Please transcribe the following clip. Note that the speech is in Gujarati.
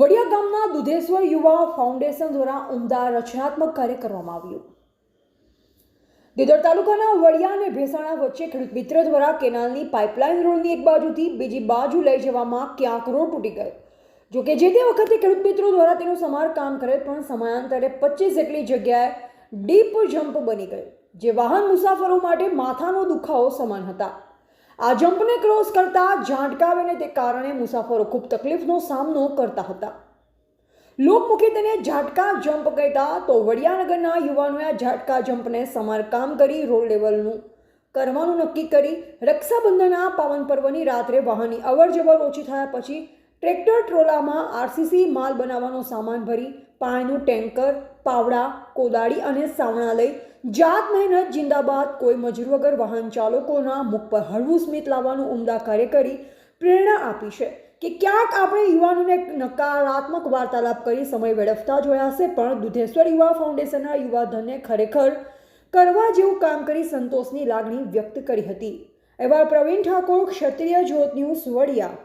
વડિયા ગામના દુધેશ્વર યુવા ફાઉન્ડેશન દ્વારા ઉમદા રચનાત્મક કાર્ય કરવામાં આવ્યું. દિદર તાલુકાના વડિયા અને ભેસાણા વચ્ચે ખેડૂત મિત્ર દ્વારા કેનાલની પાઇપલાઇન રોડની એક બાજુથી બીજી બાજુ લઈ જવામાં ક્યાંક રોડ તૂટી ગયો. જો કે જે તે વખતે ખેડૂત મિત્રો દ્વારા તેનું સમારકામ કરે પણ સમયાંતરે પચીસ જેટલી જગ્યાએ ડીપ જમ્પ બની ગયો, જે વાહન મુસાફરો માટે માથાનો દુખાવો સમાન હતા. આ જમ્પને ક્રોસ કરતા ઝાંટકાવેને તે કારણે મુસાફરો ખૂબ તકલીફનો સામનો કરતા હતા. લોકમુખે તેને ઝાટકા જમ્પ કહેતા તો વડિયાનગરના યુવાનોએ આ ઝાટકા જમ્પને સમારકામ કરી રોડ લેવલનું કરવાનું નક્કી કરી રક્ષાબંધનના પાવન પર્વની રાત્રે વાહનની અવરજવર ઓછી થયા પછી ટ્રેક્ટર ટ્રોલામાં આરસીસી માલ બનાવવાનો સામાન ભરી પાણીનું ટેન્કર, પાવડા, કોદાળી અને સાવણા લઈ જાત મહેનત, જિંદાબાદ, કોઈ મજૂર વગર વાહન ચાલકોના મુખ પર હળવું સ્મિત લાવવાનું ઉમદા કાર્ય કરી પ્રેરણા આપી છે કે ક્યાંક આપણે યુવાનોને નકારાત્મક વાર્તાલાપ કરી સમય વેડફતા જોયા હશે, પણ દુધેશ્વર યુવા ફાઉન્ડેશનના યુવાધનને ખરેખર કરવા જેવું કામ કરી સંતોષની લાગણી વ્યક્ત કરી હતી. એવા પ્રવીણ ઠાકોર, ક્ષત્રિય જ્યોત ન્યૂઝ વડિયા.